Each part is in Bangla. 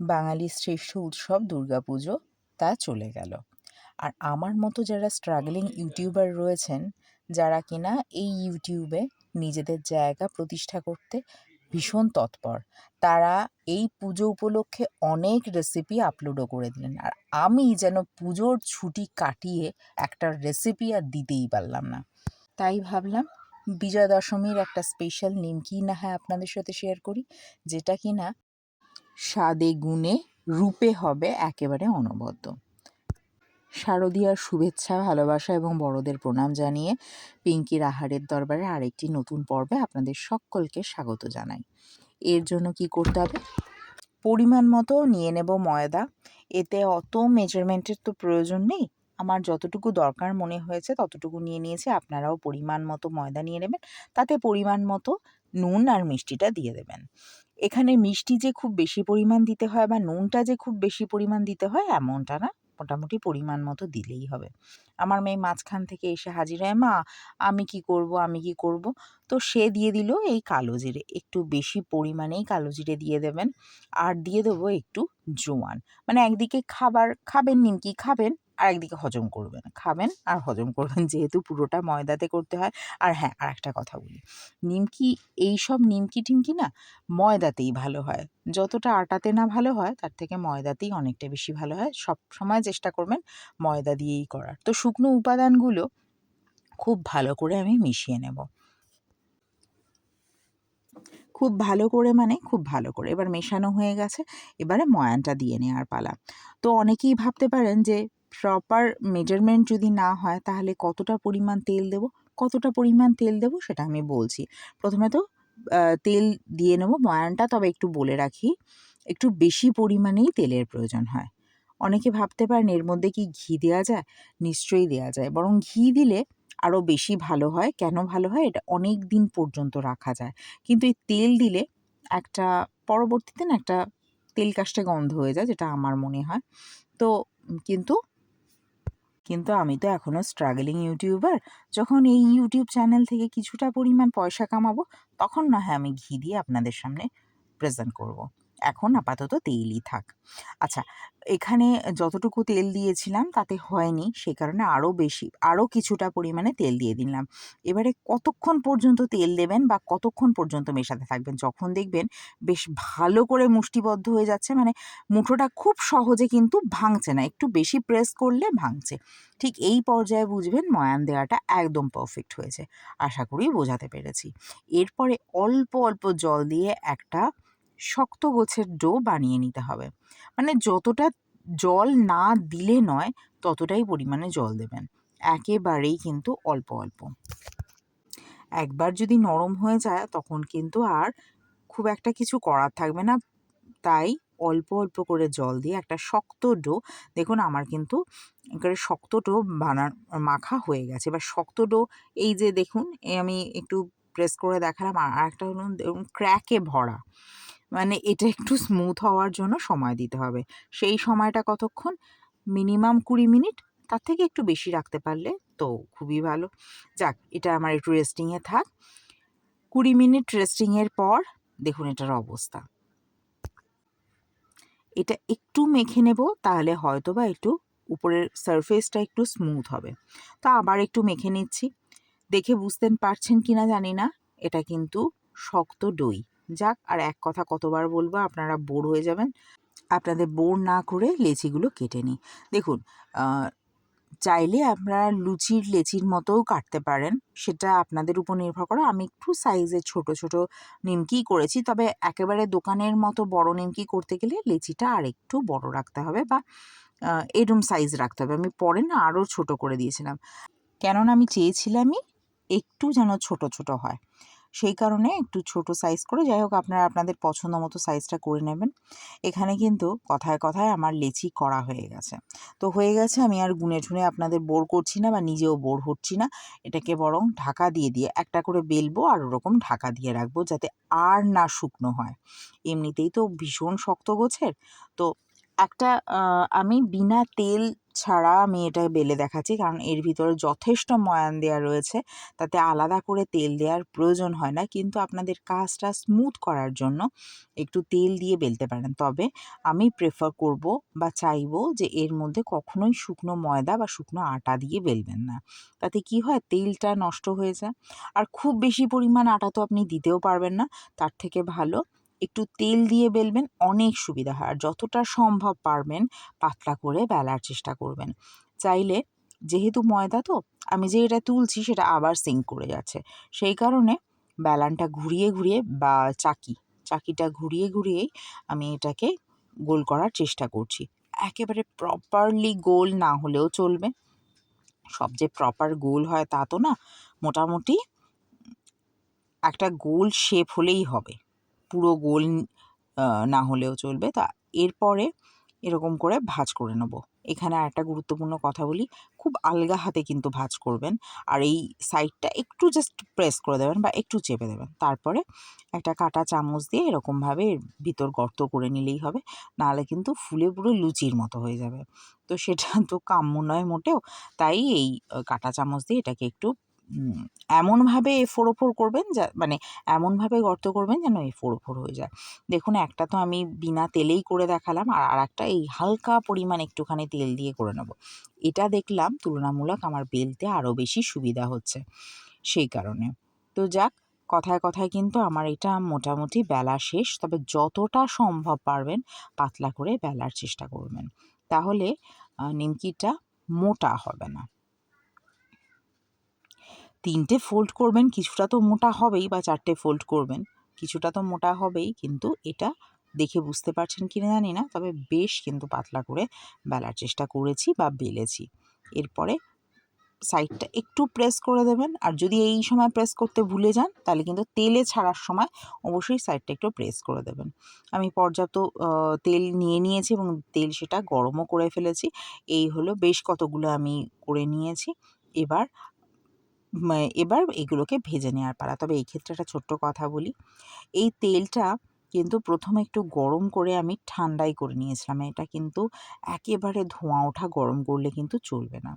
বাঙালির শ্রেষ্ঠ উৎসব দুর্গাপুজো, তা চলে গেল। আর আমার মতো যারা স্ট্রাগলিং ইউটিউবার রয়েছেন, যারা কিনা এই ইউটিউবে নিজেদের জায়গা প্রতিষ্ঠা করতে ভীষণ তৎপর, তারা এই পুজো উপলক্ষে অনেক রেসিপি আপলোডও করে দিলেন। আর আমি যেন পুজোর ছুটি কাটিয়ে একটা রেসিপি আর দিতেই পারলাম না। তাই ভাবলাম বিজয়া দশমীর একটা স্পেশাল নিমকি না হয় আপনাদের সাথে শেয়ার করি, যেটা কিনা স্বাদে গুণে রূপে হবে একেবারে অনবদ্য। শারদীয়ার শুভেচ্ছা, ভালোবাসা এবং বড়দের প্রণাম জানিয়ে পিঙ্কির আহারের দরবারে আরেকটি নতুন পর্বে আপনাদের সকলকে স্বাগত জানাই। এর জন্য কি করতে হবে? পরিমাণ মতো নিয়ে নেব ময়দা। এতে অত মেজারমেন্টের তো প্রয়োজন নেই। আমার যতটুকু দরকার মনে হয়েছে ততটুকু নিয়ে নিয়েছি। আপনারাও পরিমাণ মতো ময়দা নিয়ে নেবেন। তাতে পরিমাণ মতো নুন আর মিষ্টিটা দিয়ে দেবেন। এখানে মিষ্টি যে খুব বেশি পরিমাণ দিতে হয় বা নুনটা যে খুব বেশি পরিমাণ দিতে হয়, এমনটা না। মোটামুটি পরিমাণ মতো দিলেই হবে। আমার মেয়ে মাঝখান থেকে এসে হাজির হয়, মা, আমি কি করব, আমি কি করব? তো সে দিয়ে দিল এই কালো জিরে। একটু বেশি পরিমাণেই কালো জিরে দিয়ে দেবেন। আর দিয়ে দেবো একটু জোয়ান। মানে একদিকে খাবার, খাবেন নিমকি, খাবেন আর একদিকে হজম করবেন। খাবেন আর হজম করবেন। যেহেতু পুরোটা ময়দাতে করতে হয়। আর হ্যাঁ আর একটা কথা বলি। নিমকি এই সব নিমকি টিমকি না ময়দাতেই ভালো হয়। যতটা আটাতে না ভালো হয়, তার থেকে ময়দাতেই অনেকটা বেশি ভালো হয়। সব সময় চেষ্টা করবেন ময়দা দিয়েই করার। তো শুকনো উপাদানগুলো খুব ভালো করে আমি মিশিয়ে নেব। খুব ভালো করে মানে খুব ভালো করে। এবার মেশানো হয়ে গেছে। এবারে ময়ানটা দিয়ে নেওয়ার পালা। তো অনেকেই ভাবতে পারেন যে প্রপার মেজারমেন্ট যদি না হয়, তাহলে কতটা পরিমাণ তেল দেব? কতটা পরিমাণ তেল দেব সেটা আমি বলছি। প্রথমে তো তেল দিয়ে নেব ময়ানটা, তবে একটু বলে রাখি, একটু বেশি পরিমাণেই তেলের প্রয়োজন হয়। অনেকে ভাবতে পারেন এর মধ্যে কি ঘি দেওয়া যায়? নিশ্চয়ই দেওয়া যায়। বরং ঘি দিলে আরও বেশি ভালো হয়। কেন ভালো হয়? এটা অনেক দিন পর্যন্ত রাখা যায়। কিন্তু এই তেল দিলে একটা, পরবর্তীতে না একটা তেল কাস্টে গন্ধ হয়ে যায়, যেটা আমার মনে হয়। তো, কিন্তু কিন্তু আমি তো এখনও স্ট্রাগলিং ইউটিউবার যখন এই ইউটিউব চ্যানেল থেকে কিছুটা পরিমাণ পয়সা কামাবো, তখন না হয় আমি ঘি দিয়ে আপনাদের সামনে প্রেজেন্ট করব। এখন আপাতত তেলই থাক। আচ্ছা এখানে যতটুকু তেল দিয়েছিলাম তাতে হয়নি, সে কারণে আরও বেশি আরও কিছুটা পরিমাণে তেল দিয়ে দিলাম। এবারে কতক্ষণ পর্যন্ত তেল দেবেন বা কতক্ষণ পর্যন্ত মেশাতে থাকবেন? যখন দেখবেন বেশ ভালো করে মুষ্টিবদ্ধ হয়ে যাচ্ছে মানে মুঠোটা খুব সহজে কিন্তু ভাঙছে না, একটু বেশি প্রেস করলে ভাঙছে। ঠিক এই পর্যায়ে বুঝবেন ময়ান দেওয়াটা একদম পারফেক্ট হয়েছে। আশা করি বোঝাতে পেরেছি। এরপরে অল্প অল্প জল দিয়ে একটা শক্ত গোছের ডো বানিয়ে নিতে হবে। মানে যতটা জল না দিলে নয়, ততটাই পরিমাণে জল দেবেন। একেবারেই কিন্তু অল্প অল্প। একবার যদি নরম হয়ে যায়, তখন কিন্তু আর খুব একটা কিছু করার থাকবে না। তাই অল্প অল্প করে জল দিয়ে একটা শক্ত ডো, দেখুন আমার কিন্তু একেবারে শক্ত ডো বানা মাখা হয়ে গেছে। এবার শক্ত ডো, এই যে দেখুন আমি একটু প্রেস করে দেখালাম। আর একটা হলো ক্র্যাকে ভরা। মানে এটা একটু স্মুথ হওয়ার জন্য সময় দিতে হবে। সেই সময়টা কতক্ষণ? মিনিমাম কুড়ি মিনিট তার থেকে একটু বেশি রাখতে পারলে তো খুবই ভালো। যাক, এটা আমার একটু রেস্টিংয়ে থাক। কুড়ি মিনিট রেস্টিংয়ের পর, দেখুন এটার অবস্থা। এটা একটু মেখে নেব, তাহলে হয়তো বা একটু উপরের সারফেসটা একটু স্মুথ হবে। তো আবার একটু মেখে নিচ্ছি। দেখে বুঝতে পারছেন কি না জানি না, এটা কিন্তু শক্ত দই। যাক, আর এক কথা কতবার বলব, আপনারা বোর হয়ে যাবেন। আপনাদের বোর না করে লেচিগুলো কেটে নিই। দেখুন চাইলে আপনারা লুচির লেচির মতোও কাটতে পারেন, সেটা আপনাদের উপর নির্ভর করে। আমি একটু সাইজের ছোট ছোট নিমকি করেছি, তবে একেবারে দোকানের মতো বড় নিমকি করতে গেলে লেচিটা আর একটু বড় রাখতে হবে বা এরম সাইজ রাখতে হবে। আমি পরে না আরও ছোট করে দিয়েছিলাম। কেননা আমি চেয়েছিলামই একটু যেন ছোট ছোট হয়। সেই কারণে একটু ছোট সাইজ করে, যাই হোক আপনারা আপনাদের পছন্দ মতো সাইজটা করে নেবেন। এখানে কিন্তু কথায় কথায় আমার লেচি করা হয়ে গেছে। তো হয়ে গেছে আমি আর গুনে ঠুনে আপনাদের বোর করছি না বা নিজেও বোর হচ্ছি না। এটাকে বরং ঢাকা দিয়ে দিয়ে একটা করে বেলবো আর ওরকম ঢাকা দিয়ে রাখব যাতে আর না শুকনো হয়। এমনিতেই তো ভীষণ শক্ত গোছের। তো একটা আমি বিনা তেল ছাড়া আমি এটা বেলে দেখাচ্ছি। কারণ এর ভিতরে যথেষ্ট ময়ান দেওয়া রয়েছে। তাতে আলাদা করে তেল দেওয়ার প্রয়োজন হয় না। কিন্তু আপনাদের কাজটা স্মুথ করার জন্য একটু তেল দিয়ে বেলতে পারেন। তবে আমি প্রেফার করব বা চাইব যে এর মধ্যে কখনোই শুকনো ময়দা বা শুকনো আটা দিয়ে বেলবেন না। তাতে কি হয়? তেলটা নষ্ট হয়ে যায়। আর খুব বেশি পরিমাণ আটা তো আপনি দিতেও পারবেন না। তার থেকে ভালো একটু তেল দিয়ে বেলবেন, অনেক সুবিধা হয়। আর যতটা সম্ভব পারবেন, পাতলা করে বেলার চেষ্টা করবেন। চাইলে যেহেতু ময়দা তো, আমি যে এটা তুলছি সেটা আবার সিঙ্ক করে যাচ্ছে। সেই কারণে বেলানটা ঘুরিয়ে ঘুরিয়ে বা চাকি, চাকিটা ঘুরিয়ে ঘুরিয়েই আমি এটাকে গোল করার চেষ্টা করছি। একেবারে প্রপারলি গোল না হলেও চলবে। সব যে প্রপার গোল হয় তা তো না, মোটামুটি একটা গোল শেপ হলেই হবে। পুরো গোল না হলেও চলবে। তা এরপরে এরকম করে ভাজ করে নেব। এখানে একটা গুরুত্বপূর্ণ কথা বলি, খুব আলগা হাতে কিন্তু ভাজ করবেন। আর এই সাইডটা একটু জাস্ট প্রেস করে দেবেন বা একটু চেপে দেবেন। তারপরে একটা কাটা চামচ দিয়ে এরকমভাবে ভিতর গর্ত করে নিলেই হবে। নাহলে কিন্তু ফুলে পুরো লুচির মতো হয়ে যাবে। তো সেটা তো কাম্য নয় মোটেও। তাই এই কাটা চামচ দিয়ে এটাকে একটু এমনভাবে এফোর ওফোর করবেন যা মানে এমনভাবে গর্ত করবেন যেন এফোর ওফোর হয়ে যায়। দেখুন, একটা তো আমি বিনা তেলেই করে দেখালাম আর আর একটা এই হালকা পরিমাণ একটুখানি তেল দিয়ে করে নেব। এটা দেখলাম তুলনামূলক আমার বেলতে আরও বেশি সুবিধা হচ্ছে সেই কারণে। তো যাক, কথায় কথায় কিন্তু আমার এটা মোটামুটি বেলা শেষ, তবে যতটা সম্ভব পারবেন পাতলা করে বেলার চেষ্টা করবেন। তাহলে নিমকিটা মোটা হবে না। তিনটে ফোল্ড করবেন, কিছুটা তো মোটা হবেই বা চারটে ফোল্ড করবেন। কিছুটা তো মোটা হবেই, কিন্তু এটা দেখে বুঝতে পারছেন কি না জানি না, তবে বেশ কিন্তু পাতলা করে বেলার চেষ্টা করেছি বা বেলেছি। এরপরে সাইডটা একটু প্রেস করে দেবেন, আর যদি এই সময় প্রেস করতে ভুলে যান, তাহলে কিন্তু তেলে ছাড়ার সময় অবশ্যই সাইডটা একটু প্রেস করে দেবেন। আমি পর্যাপ্ত তেল নিয়ে নিয়েছি এবং তেল সেটা গরমও করে ফেলেছি। এই হলো বেশ কতগুলো আমি করে নিয়েছি। এবার এবার এগুলোকে ভেজে নেওয়ার পালা। তবে এই ক্ষেত্রে একটা ছোট্ট কথা বলি। এই তেলটা কিন্তু প্রথমে একটু গরম করে আমি ঠান্ডাই করে নিয়েছিলাম। এটা কিন্তু একেবারে ধোঁয়া ওঠা গরম করলে কিন্তু চলবে না।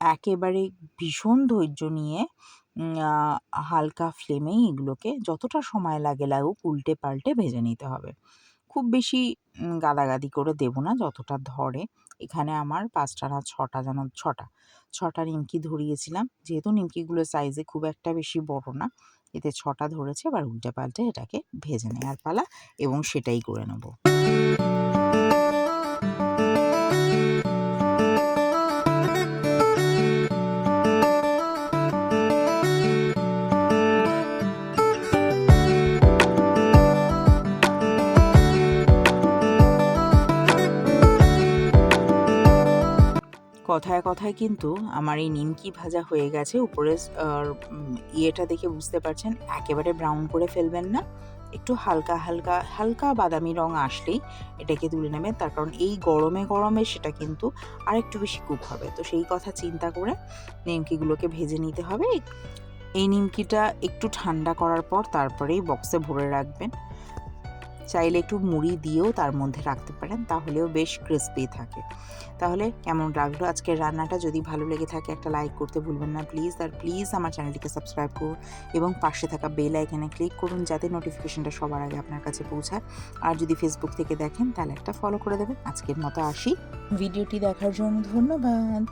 একেবারে ভীষণ ধৈর্য নিয়ে হালকা ফ্লেমেই এগুলোকে যতটা সময় লাগে লাগুক উল্টে পাল্টে ভেজে নিতে হবে। খুব বেশি গাদাগাদি করে দেবো না, যতটা ধরে। এখানে আমার পাঁচটা না ছটা যেন, ছটা। ছটা নিমকি ধরিয়েছিলাম। যেহেতু নিমকিগুলোর সাইজে খুব একটা বেশি বড় না, এতে ছটা ধরেছে, এবার উল্টে পাল্টে এটাকে ভেজে নেওয়ার পালা এবং সেটাই করে নেব। কথায় কথায় কিন্তু আমার এই নিমকি ভাজা হয়ে গেছে। উপরে ইয়েটা দেখে বুঝতে পারছেন, একেবারে ব্রাউন করে ফেলবেন না। একটু হালকা হালকা হালকা বাদামি রং আসলেই এটাকে তুলে নেবেন। তার কারণ এই গরমে গরমে সেটা কিন্তু আরেকটু বেশি কুক হবে। তো সেই কথা চিন্তা করে নিমকিগুলোকে ভেজে নিতে হবে। এই নিমকিটা একটু ঠান্ডা করার পর তারপরেই বক্সে ভরে রাখবেন। চাইলে একটু মুড়ি দিয়েও তার মধ্যে রাখতে পারেন, তাহলেও বেশ ক্রিস্পি থাকে। তাহলে কেমন লাগল আজকের রান্নাটা? যদি ভালো লেগে থাকে একটা লাইক করতে ভুলবেন না প্লিজ আর প্লিজ আমার চ্যানেলটিকে সাবস্ক্রাইব করুন এবং পাশে থাকা বেল আইকনে ক্লিক করুন যাতে নোটিফিকেশনটা সবার আগে আপনার কাছে পৌঁছায়। আর যদি ফেসবুক থেকে দেখেন তাহলে একটা ফলো করে দেবেন। আজকের মতো আসি। ভিডিওটি দেখার জন্য ধন্যবাদ।